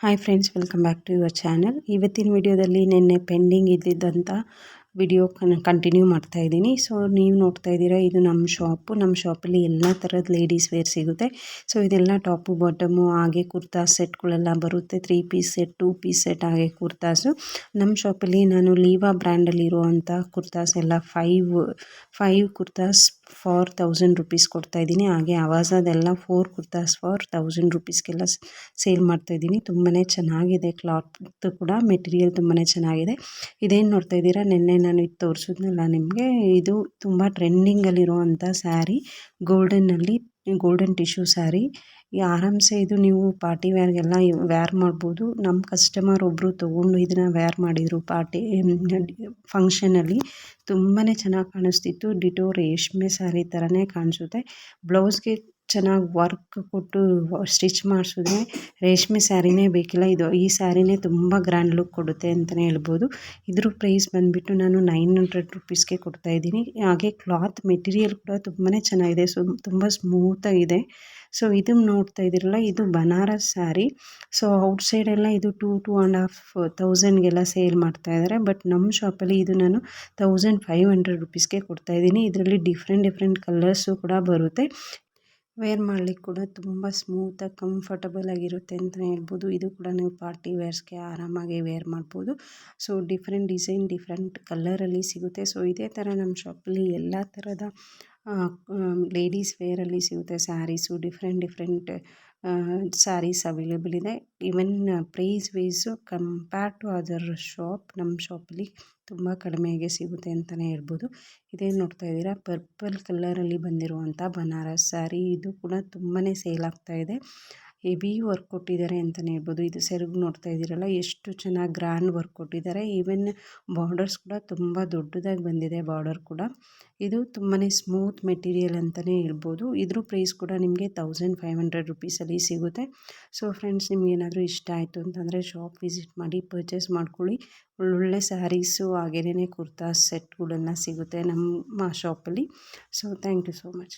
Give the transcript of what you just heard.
Hi friends welcome back to your channel ಇವತ್ತಿನ ವಿಡಿಯೋದಲ್ಲಿ ನಿನ್ನೆ ಪೆಂಡಿಂಗ್ ಇದ್ದಿದ್ದಂಥ ವಿಡಿಯೋ ಕಂಟಿನ್ಯೂ ಮಾಡ್ತಾ ಇದ್ದೀನಿ. ಸೊ ನೀವು ನೋಡ್ತಾ ಇದ್ದೀರಾ, ಇದು ನಮ್ಮ ಶಾಪು ನಮ್ಮ ಶಾಪಲ್ಲಿ ಎಲ್ಲ ಥರದ ಲೇಡೀಸ್ ವೇರ್ ಸಿಗುತ್ತೆ. ಸೊ ಇದೆಲ್ಲ ಟಾಪು ಬಾಟಮು ಹಾಗೆ ಕುರ್ತಾ ಸೆಟ್ಗಳೆಲ್ಲ ಬರುತ್ತೆ. Three piece set two piece set ಹಾಗೆ ಕುರ್ತಾಸು. ನಮ್ಮ ಶಾಪಲ್ಲಿ ನಾನು ಲೀವಾ ಬ್ರ್ಯಾಂಡಲ್ಲಿರುವಂಥ ಕುರ್ತಾಸ್ ಎಲ್ಲ five five kurtas for thousand rupees ಕೊಡ್ತಾ ಇದ್ದೀನಿ. ಹಾಗೆ ಆವಾಜದೆಲ್ಲ ಫೋರ್ ಕುರ್ತಾಸ್ ಫಾರ್ ತೌಸಂಡ್ ರುಪೀಸ್ಗೆಲ್ಲ ಸೇಲ್ ಮಾಡ್ತಾ ಇದ್ದೀನಿ. ತುಂಬಾ ಚೆನ್ನಾಗಿದೆ ಕ್ಲಾತ್ ಕೂಡ ಮೆಟೀರಿಯಲ್ ತುಂಬಾ ಚೆನ್ನಾಗಿದೆ. ಇದೇನು ನೋಡ್ತಾ ಇದ್ದೀರಾ? ನಿನ್ನೆ ನಾನು ಇದು ತೋರಿಸಿದ್ನಲ್ಲ, ನಿಮಗೆ ಇದು ತುಂಬ ಟ್ರೆಂಡಿಂಗಲ್ಲಿರುವಂಥ ಸ್ಯಾರಿ ಗೋಲ್ಡನ್ನಲ್ಲಿ ಗೋಲ್ಡನ್ ಟಿಶ್ಯೂ ಸ್ಯಾರಿ ಈ ಆರಾಮ್ಸೆ ಇದು ನೀವು ಪಾರ್ಟಿ ವೇರ್ಗೆಲ್ಲ ವ್ಯಾರ್ ಮಾಡ್ಬೋದು. ನಮ್ಮ ಕಸ್ಟಮರ್ ಒಬ್ಬರು ತೊಗೊಂಡು ಇದನ್ನು ವ್ಯಾರ್ ಮಾಡಿದರು ಪಾರ್ಟಿ ಫಂಕ್ಷನಲ್ಲಿ ತುಂಬಾ ಚೆನ್ನಾಗಿ ಕಾಣಿಸ್ತಿತ್ತು. ಡಿಟೋ ರೇಷ್ಮೆ ಸ್ಯಾರಿ ಥರನೇ ಕಾಣಿಸುತ್ತೆ. ಬ್ಲೌಸ್ಗೆ ಚೆನ್ನಾಗಿ ವರ್ಕ್ ಕೊಟ್ಟು ಸ್ಟಿಚ್ ಮಾಡಿಸಿದ್ರೆ ರೇಷ್ಮೆ ಸ್ಯಾರಿನೇ ಬೇಕಿಲ್ಲ. ಇದು ಈ ಸ್ಯಾರಿನೇ ತುಂಬ ಗ್ರ್ಯಾಂಡ್ ಲುಕ್ ಕೊಡುತ್ತೆ ಅಂತಲೇ ಹೇಳ್ಬೋದು. ಇದ್ರ ಪ್ರೈಸ್ ಬಂದುಬಿಟ್ಟು ನಾನು ನೈನ್ ಹಂಡ್ರೆಡ್ ರುಪೀಸ್ಗೆ ಕೊಡ್ತಾಯಿದ್ದೀನಿ ಹಾಗೆ ಕ್ಲಾತ್ ಮೆಟೀರಿಯಲ್ ಕೂಡ ತುಂಬಾ ಚೆನ್ನಾಗಿದೆ. ಸೊ ತುಂಬ ಸ್ಮೂತಾಗಿದೆ ಸೊ ಇದನ್ನು ನೋಡ್ತಾ ಇದ್ದೀರಲ್ಲ, ಇದು ಬನಾರಸ್ ಸ್ಯಾರಿ. ಸೊ ಔಟ್ಸೈಡೆಲ್ಲ ಇದು ಟೂ ಟೂ ಆ್ಯಂಡ್ ಹಾಫ್ ತೌಸಂಡ್ಗೆಲ್ಲ ಸೇಲ್ ಮಾಡ್ತಾ ಇದ್ದಾರೆ ಬಟ್ ನಮ್ಮ ಶಾಪಲ್ಲಿ ಇದು ನಾನು ತೌಸಂಡ್ ಫೈವ್ ಹಂಡ್ರೆಡ್ ರುಪೀಸ್ಗೆ ಕೊಡ್ತಾಯಿದ್ದೀನಿ ಇದರಲ್ಲಿ ಡಿಫ್ರೆಂಟ್ ಡಿಫ್ರೆಂಟ್ ಕಲರ್ಸು ಕೂಡ ಬರುತ್ತೆ. ವೇರ್ ಮಾಡ್ಲಿಕ್ಕೆ ಕೂಡ ತುಂಬ ಸ್ಮೂತಾಗಿ ಕಂಫರ್ಟಬಲ್ ಆಗಿರುತ್ತೆ ಅಂತಲೇ ಹೇಳ್ಬೋದು. ಇದು ಕೂಡ ನೀವು ಪಾರ್ಟಿ ವೇರ್ಸ್ಗೆ ಆರಾಮಾಗಿ ವೇರ್ ಮಾಡ್ಬೋದು. ಸೊ ಡಿಫ್ರೆಂಟ್ ಡಿಸೈನ್ ಡಿಫ್ರೆಂಟ್ ಕಲರಲ್ಲಿ ಸಿಗುತ್ತೆ. ಸೊ ಇದೇ ಥರ ನಮ್ಮ ಶಾಪಲ್ಲಿ ಎಲ್ಲ ಥರದ ಲೇಡೀಸ್ ವೇರಲ್ಲಿ ಸಿಗುತ್ತೆ saris different different saris available ಇದೆ. Even price wise compare to other shop ನಮ್ಮ ಶಾಪಲ್ಲಿ ತುಂಬ ಕಡಿಮೆಗೆ ಸಿಗುತ್ತೆ ಅಂತಲೇ ಹೇಳ್ಬೋದು. ಇದೇನು ನೋಡ್ತಾ ಇದ್ದೀರಾ? ಪರ್ಪಲ್ ಕಲರಲ್ಲಿ ಬಂದಿರುವಂಥ ಬನಾರಸ್ ಸ್ಯಾರಿ ಇದು ಕೂಡ ತುಂಬಾ ಸೇಲ್ ಆಗ್ತಾಯಿದೆ ಹೆವಿ ವರ್ಕ್ ಕೊಟ್ಟಿದ್ದಾರೆ ಅಂತಲೇ ಹೇಳ್ಬೋದು. ಇದು ಸೆರಗು ನೋಡ್ತಾ ಇದ್ದೀರಲ್ಲ, ಎಷ್ಟು ಚೆನ್ನಾಗಿ ಗ್ರ್ಯಾಂಡ್ ವರ್ಕ್ ಕೊಟ್ಟಿದ್ದಾರೆ. ಈವನ್ ಬಾರ್ಡರ್ಸ್ ಕೂಡ ತುಂಬ ದೊಡ್ಡದಾಗಿ ಬಂದಿದೆ ಬಾರ್ಡರ್ ಕೂಡ. ಇದು ತುಂಬಾ ಸ್ಮೂತ್ ಮೆಟೀರಿಯಲ್ ಅಂತಲೇ ಹೇಳ್ಬೋದು. ಇದ್ರ ಪ್ರೈಸ್ ಕೂಡ ನಿಮಗೆ ತೌಸಂಡ್ ಫೈವ್ ಹಂಡ್ರೆಡ್ ರುಪೀಸಲ್ಲಿ ಸಿಗುತ್ತೆ. ಸೊ ಫ್ರೆಂಡ್ಸ್ ನಿಮಗೇನಾದರೂ ಇಷ್ಟ ಆಯಿತು ಅಂತಂದರೆ ಶಾಪ್ ವಿಸಿಟ್ ಮಾಡಿ, ಪರ್ಚೇಸ್ ಮಾಡ್ಕೊಳ್ಳಿ. ಒಳ್ಳೊಳ್ಳೆ ಸ್ಯಾರೀಸು ಹಾಗೆಯೇ ಕುರ್ತಾ ಸೆಟ್ಗಳೆಲ್ಲ ಸಿಗುತ್ತೆ ನಮ್ಮ ಶಾಪಲ್ಲಿ. So thank you so much.